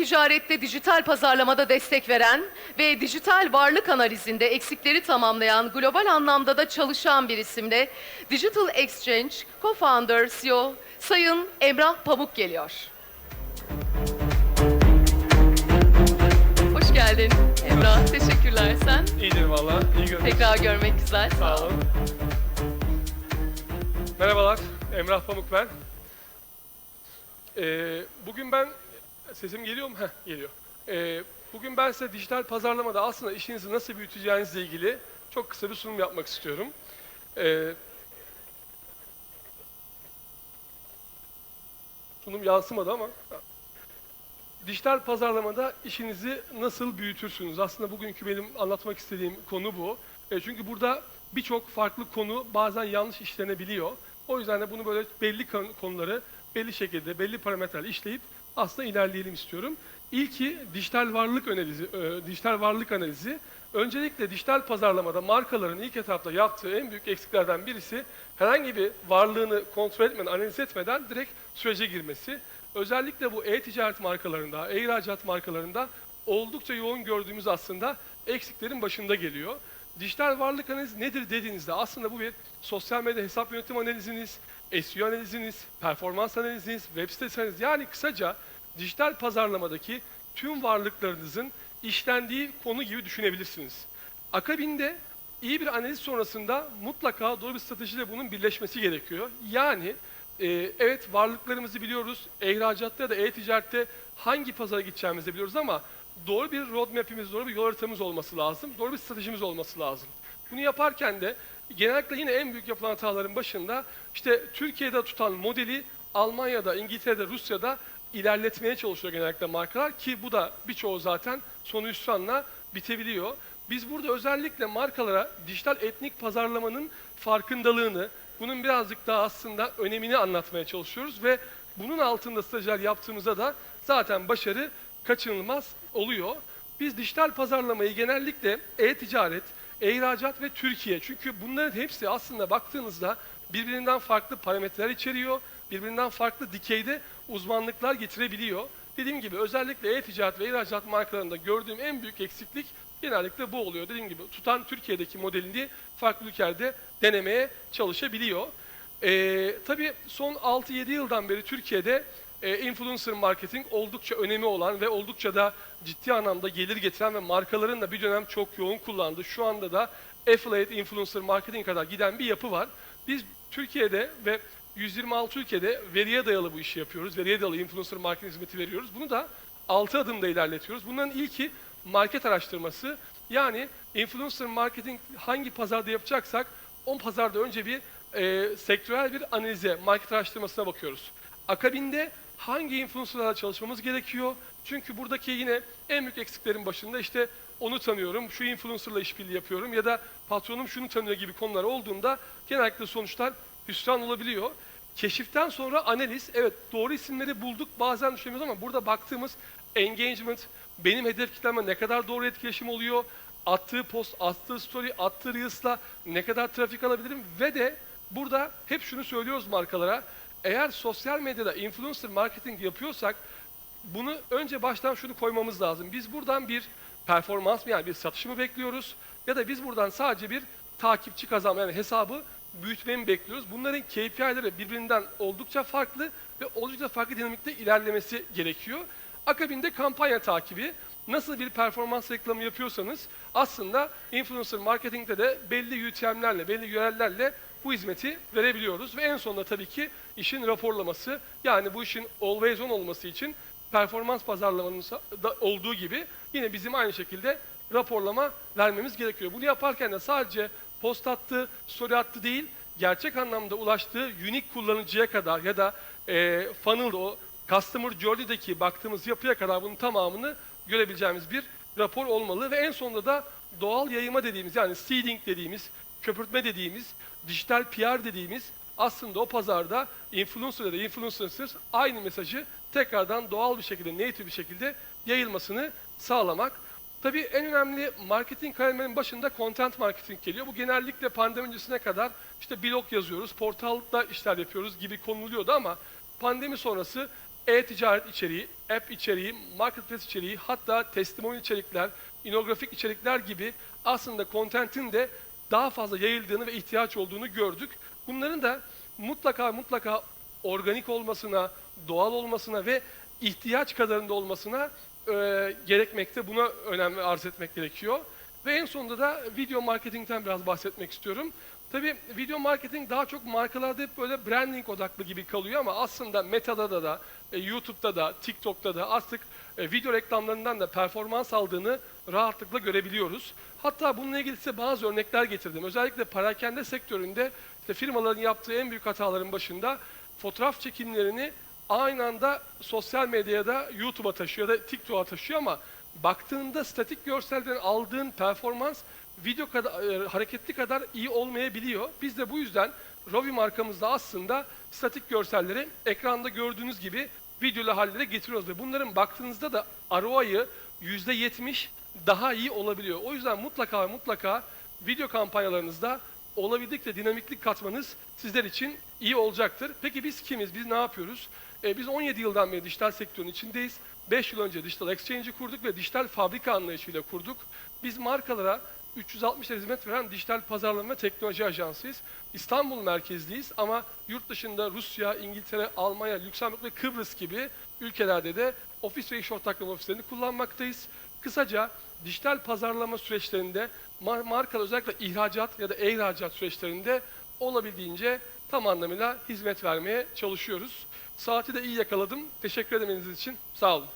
e-ticarette dijital pazarlamada destek veren ve dijital varlık analizinde eksikleri tamamlayan global anlamda da çalışan bir isimle Digital Exchange Co-Founder CEO Sayın Emrah Pamuk geliyor. Hoş geldin Emrah. Teşekkürler sen. İyidir valla. İyi görünüyorsun. Tekrar görmek güzel. Sağ olun. Merhabalar. Emrah Pamuk ben. Ee, bugün ben... Sesim geliyor mu? Heh, geliyor. Ee, bugün ben size dijital pazarlamada aslında işinizi nasıl büyüteceğinizle ilgili çok kısa bir sunum yapmak istiyorum. Ee, sunum yansımadı ama dijital pazarlamada işinizi nasıl büyütürsünüz? Aslında bugünkü benim anlatmak istediğim konu bu. E, çünkü burada birçok farklı konu bazen yanlış işlenebiliyor. O yüzden de bunu böyle belli kon- konuları belli şekilde, belli parametrelerle işleyip aslında ilerleyelim istiyorum. İlki dijital varlık analizi. e, dijital varlık analizi. Öncelikle dijital pazarlamada markaların ilk etapta yaptığı en büyük eksiklerden birisi herhangi bir varlığını kontrol etmeden, analiz etmeden direkt sürece girmesi. Özellikle bu e-ticaret markalarında, e-ihracat markalarında oldukça yoğun gördüğümüz aslında eksiklerin başında geliyor. Dijital varlık analizi nedir dediğinizde aslında bu bir sosyal medya hesap yönetim analiziniz, SEO analiziniz, performans analiziniz, web sitesi analizi yani kısaca dijital pazarlamadaki tüm varlıklarınızın işlendiği konu gibi düşünebilirsiniz. Akabinde iyi bir analiz sonrasında mutlaka doğru bir stratejiyle bunun birleşmesi gerekiyor. Yani e, evet varlıklarımızı biliyoruz, ihracatta da e-ticarette hangi pazara gideceğimizi biliyoruz ama doğru bir roadmap'imiz, doğru bir yol haritamız olması lazım, doğru bir stratejimiz olması lazım. Bunu yaparken de genellikle yine en büyük yapılan hataların başında işte Türkiye'de tutan modeli Almanya'da, İngiltere'de, Rusya'da ilerletmeye çalışıyor genellikle markalar ki bu da birçoğu zaten sonu hüsranla bitebiliyor. Biz burada özellikle markalara dijital etnik pazarlamanın farkındalığını, bunun birazcık daha aslında önemini anlatmaya çalışıyoruz ve bunun altında stajyer yaptığımızda da zaten başarı kaçınılmaz oluyor. Biz dijital pazarlamayı genellikle e-ticaret, e-ihracat ve Türkiye çünkü bunların hepsi aslında baktığınızda birbirinden farklı parametreler içeriyor, birbirinden farklı dikeyde uzmanlıklar getirebiliyor. Dediğim gibi özellikle e-ticaret ve ihracat markalarında gördüğüm en büyük eksiklik genellikle bu oluyor. Dediğim gibi tutan Türkiye'deki modelini farklı ülkelerde denemeye çalışabiliyor. Ee, tabii son 6-7 yıldan beri Türkiye'de e, influencer marketing oldukça önemi olan ve oldukça da ciddi anlamda gelir getiren ve markaların da bir dönem çok yoğun kullandığı şu anda da affiliate influencer marketing kadar giden bir yapı var. Biz Türkiye'de ve 126 ülkede veriye dayalı bu işi yapıyoruz. Veriye dayalı influencer marketing hizmeti veriyoruz. Bunu da 6 adımda ilerletiyoruz. Bunların ilki market araştırması. Yani influencer marketing hangi pazarda yapacaksak o pazarda önce bir e, sektörel bir analize, market araştırmasına bakıyoruz. Akabinde hangi influencerlarla çalışmamız gerekiyor? Çünkü buradaki yine en büyük eksiklerin başında işte onu tanıyorum, şu influencerla işbirliği yapıyorum ya da patronum şunu tanıyor gibi konular olduğunda genellikle sonuçlar hüsran olabiliyor. Keşiften sonra analiz, evet doğru isimleri bulduk bazen düşünemiyoruz ama burada baktığımız engagement, benim hedef kitleme ne kadar doğru etkileşim oluyor, attığı post, attığı story, attığı reels'la ne kadar trafik alabilirim ve de burada hep şunu söylüyoruz markalara, eğer sosyal medyada influencer marketing yapıyorsak bunu önce baştan şunu koymamız lazım. Biz buradan bir performans mı yani bir satış mı bekliyoruz ya da biz buradan sadece bir takipçi kazanma yani hesabı büyütmeyi bekliyoruz? Bunların KPI'leri birbirinden oldukça farklı ve oldukça farklı dinamikte ilerlemesi gerekiyor. Akabinde kampanya takibi. Nasıl bir performans reklamı yapıyorsanız aslında influencer marketingde de belli UTM'lerle, belli yörellerle bu hizmeti verebiliyoruz. Ve en sonunda tabii ki işin raporlaması yani bu işin always on olması için performans pazarlamanın da olduğu gibi yine bizim aynı şekilde raporlama vermemiz gerekiyor. Bunu yaparken de sadece post attı, story attı değil, gerçek anlamda ulaştığı unique kullanıcıya kadar ya da e, funnel o customer journey'deki baktığımız yapıya kadar bunun tamamını görebileceğimiz bir rapor olmalı ve en sonunda da doğal yayıma dediğimiz yani seeding dediğimiz, köpürtme dediğimiz, dijital PR dediğimiz aslında o pazarda influencer ya da influencers aynı mesajı tekrardan doğal bir şekilde, native bir şekilde yayılmasını sağlamak. Tabii en önemli marketing kalemlerinin başında content marketing geliyor. Bu genellikle pandemi öncesine kadar işte blog yazıyoruz, portalda işler yapıyoruz gibi konuluyordu ama pandemi sonrası e-ticaret içeriği, app içeriği, marketplace içeriği, hatta testimony içerikler, inografik içerikler gibi aslında contentin de daha fazla yayıldığını ve ihtiyaç olduğunu gördük. Bunların da mutlaka mutlaka organik olmasına, doğal olmasına ve ihtiyaç kadarında olmasına e, gerekmekte. Buna önem arz etmek gerekiyor. Ve en sonunda da video marketingten biraz bahsetmek istiyorum. Tabii video marketing daha çok markalarda hep böyle branding odaklı gibi kalıyor ama aslında Meta'da da, da e, YouTube'da da, TikTok'ta da artık e, video reklamlarından da performans aldığını rahatlıkla görebiliyoruz. Hatta bununla ilgili size bazı örnekler getirdim. Özellikle parakende sektöründe işte firmaların yaptığı en büyük hataların başında fotoğraf çekimlerini aynı anda sosyal medyaya da YouTube'a taşıyor ya da TikTok'a taşıyor ama baktığında statik görselden aldığın performans video kadar, e, hareketli kadar iyi olmayabiliyor. Biz de bu yüzden Rovi markamızda aslında statik görselleri ekranda gördüğünüz gibi videolu hallere getiriyoruz ve bunların baktığınızda da ROI'ı %70 daha iyi olabiliyor. O yüzden mutlaka mutlaka video kampanyalarınızda olabildikçe dinamiklik katmanız sizler için iyi olacaktır. Peki biz kimiz? Biz ne yapıyoruz? Ee, biz 17 yıldan beri dijital sektörün içindeyiz. 5 yıl önce Digital Exchange'i kurduk ve dijital fabrika anlayışıyla kurduk. Biz markalara 360 hizmet veren dijital pazarlama ve teknoloji ajansıyız. İstanbul merkezliyiz ama yurt dışında Rusya, İngiltere, Almanya, Lüksemburg ve Kıbrıs gibi ülkelerde de ofis ve iş ortaklığım ofislerini kullanmaktayız. Kısaca dijital pazarlama süreçlerinde mar- markalar özellikle ihracat ya da e-ihracat süreçlerinde olabildiğince tam anlamıyla hizmet vermeye çalışıyoruz. Saati de iyi yakaladım. Teşekkür edemeniz için sağ olun.